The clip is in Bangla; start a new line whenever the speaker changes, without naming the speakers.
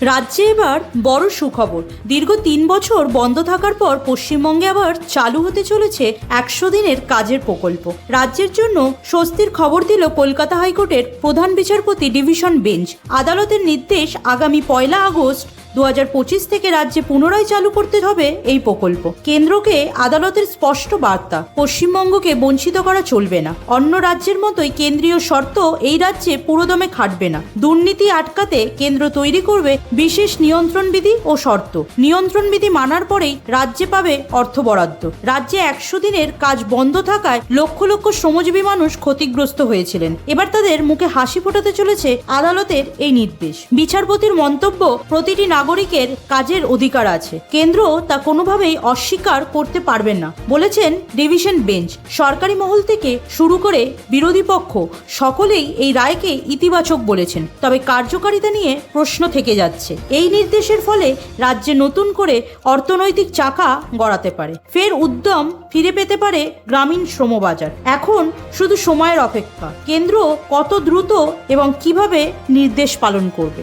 রাজ্যে এবার বড় সুখবর। দীর্ঘ তিন বছর বন্ধ থাকার পর পশ্চিমবঙ্গে আবার চালু হতে চলেছে একশো দিনের কাজের প্রকল্প। রাজ্যের জন্য স্বস্তির খবর দিল কলকাতা হাইকোর্টের প্রধান বিচারপতি ডিভিশন বেঞ্চ। আদালতের নির্দেশ আগামী পয়লা আগস্ট দু হাজার পঁচিশ থেকে রাজ্যে পুনরায় চালু করতে হবে এই প্রকল্প। কেন্দ্রকে আদালতের স্পষ্ট বার্তা, পশ্চিমবঙ্গকে বঞ্চিত করা চলবে না। অন্য রাজ্যের মতোই কেন্দ্রীয় শর্ত এই রাজ্যে পুরোদমে খাটবে না। দুর্নীতি আটকাতে কেন্দ্র তৈরি করবে বিশেষ নিয়ন্ত্রণ বিধি ও শর্ত। নিয়ন্ত্রণ বিধি মানার পরেই রাজ্যে পাবে অর্থ বরাদ্দ। রাজ্যে একশো দিনের কাজ বন্ধ থাকায় লক্ষ লক্ষ শ্রমজীবী মানুষ ক্ষতিগ্রস্ত হয়েছিলেন। এবার তাদের মুখে হাসি ফোটাতে চলেছে আদালতের এই নির্দেশ। বিচারপতির মন্তব্য, প্রতিটি নাগরিকের কাজের অধিকার আছে। কেন্দ্র তা কোনোভাবেই অস্বীকার করতে পারবেন না, বলেছেন ডিভিশন বেঞ্চ। সরকারি মহল থেকে শুরু করে বিরোধী পক্ষ সকলেই এই রায়কে ইতিবাচক বলেছেন। তবে কার্যকারিতা নিয়ে প্রশ্ন থেকে যাচ্ছে। এই নির্দেশের ফলে রাজ্যে নতুন করে অর্থনৈতিক চাকা গড়াতে পারে। ফের উদ্যম ফিরে পেতে পারে গ্রামীণ শ্রমবাজার। এখন শুধু সময়ের অপেক্ষা। কেন্দ্র কত দ্রুত এবং কীভাবে নির্দেশ পালন করবে?